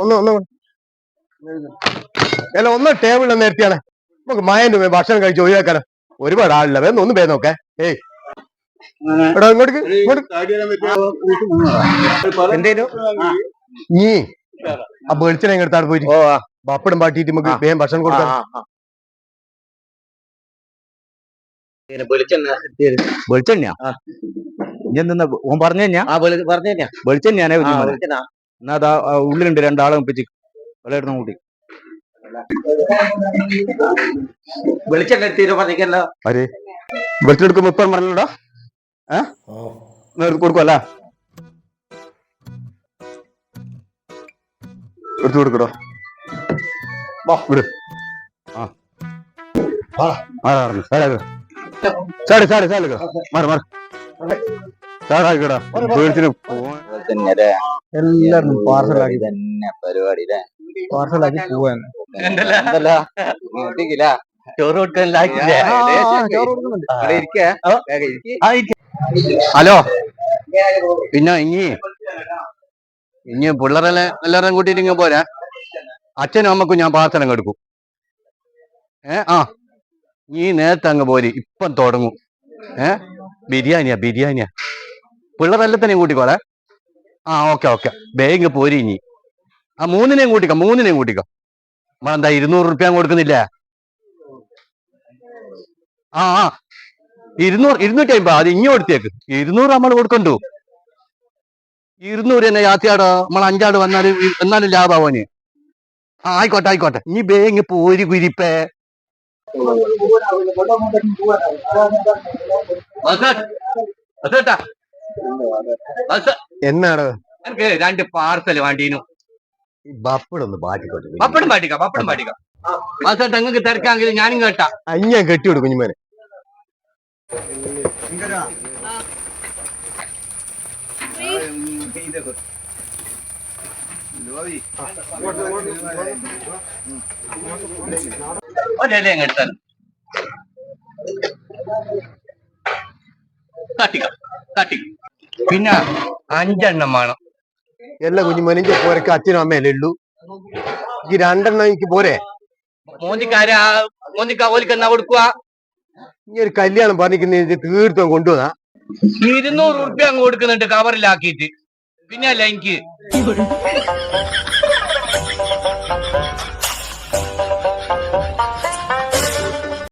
ഒന്ന് ഒന്ന് അല്ല ഒന്ന് ടേബിളിൽ നിർത്തിയാണ്. നമുക്ക് മായന്റെ ഭക്ഷണം കഴിച്ച് ഒഴിവാക്കാനോ ഒരുപാട് ആളില്ല വേറെ ഒന്ന് പേ നോക്കേ. ഏയ്. എടാ ഇങ്ങോട്ട് ഇങ്ങോട്ട്. എന്തേലും നീ. ആ വെളിച്ചെണ്ണ ഇങ്ങോട്ടാണ് പോയിട്ട് ഓ പപ്പടം പാട്ടിട്ട് നമുക്ക് വേഗം ഭക്ഷണം കൊടുക്കാം. വെളിച്ചെണ്ണ ഞാൻ നിന്ന ഓൻ പറഞ്ഞു ആ പറഞ്ഞു തന്നെയാ വെളിച്ചെണ്ണയാണേ എന്നാ അതാ ആ ഉള്ളിലുണ്ട് രണ്ടാളെ ഒപ്പിച്ച്. വെള്ളം കൂട്ടി വെളിച്ചെണ്ണ എത്തിയിട്ട് പറഞ്ഞിക്കല്ലോ ആര്? വെളിച്ചെണ്ണ എടുക്കുമ്പോ ഇപ്പം പറഞ്ഞല്ലോ ഏഹ് കൊടുക്കുമല്ല എടുത്തു കൊടുക്കടോ. വാ വിട്. ആ. ആ ആരാണ് സാടി ചാടി ചാടി മാറി മാറി. എല്ലാരും പാർസലാക്കി. തന്നെ പരിപാടി പാർസലാക്കി പോവാൻ ചോറ് ഹലോ? പിന്നെ ഇനി ഇനി പിള്ളേരെ എല്ലാവരും കൂട്ടിയിട്ട് ഇങ്ങനെ പോരാ. അച്ഛനും അമ്മക്കും ഞാൻ പാർസലങ്ങ് കൊടുക്കും ഏ ആ. നീ നേരത്തെ അങ്ങ് പോരി ഇപ്പം തുടങ്ങും. ഏ? ബിരിയാണിയാ ബിരിയാണിയാ. പിള്ളേരെല്ലാത്തിനെയും കൂട്ടിക്കോളെ. ആ ഓക്കെ ഓക്കെ. ബേഗ് പോരി ഇനി. ആ മൂന്നിനെയും കൂട്ടിക്കോ മൂന്നിനെയും കൂട്ടിക്കോ. നമ്മളെന്താ ഇരുന്നൂറ് റുപ്യ കൊടുക്കുന്നില്ല? ആ ആ. ഇരുന്നൂറ് ഇരുന്നൂറ്റി അമ്പത് അത് ഇങ്ങ് കൊടുത്തേക്ക്. ഇരുന്നൂറ് നമ്മൾ കൊടുക്കണ്ടു. ഇരുന്നൂറ് തന്നെ യാത്രയാടോ നമ്മൾ അഞ്ചാട് വന്നാലും എന്നാലും ലാഭാവോന് ആയിക്കോട്ടെ ആയിക്കോട്ടെ. ഇനി ബേങ് പോരി കുരിപ്പേ. എന്നാണ് എനിക്ക് രണ്ട് പാർസൽ വേണ്ടീനു. ബപ്പടൊന്ന് പാട്ടിക്കോട്ടെ പപ്പടം പാട്ടിക്കാം പപ്പടം പാട്ടിക്കാം മാസമായിട്ട് നിങ്ങൾക്ക് തിരക്കാമെങ്കിൽ ഞാനും കേട്ടാ. അഞ്ഞ കെട്ടി കൊടുക്കും കുഞ്ഞുമേനെ ഒരല്ലേ എടുത്താൽ കാട്ടിക്ക തട്ടിക്കാം പിന്നെ അഞ്ചെണ്ണം വേണം. എല്ലാ കുഞ്ഞുമോനും പോരക്ക് അച്ഛനും അമ്മയല്ലേ ഉള്ളൂ? ഈ രണ്ടെണ്ണം എനിക്ക് പോരെ? മോന്തിക്കാര് മോന്തിക്ക ഓലിക്ക് എന്നാ കൊടുക്കുക ഈ ഒരു കല്യാണം പറഞ്ഞിരിക്കുന്ന തീർത്ഥം കൊണ്ടുവന്നാ. ഇരുന്നൂറ് ഉറുപ്പ്യ അങ്ങ് കൊടുക്കുന്നുണ്ട് കവറിലാക്കിയിട്ട് പിന്നെ അല്ല എനിക്ക്.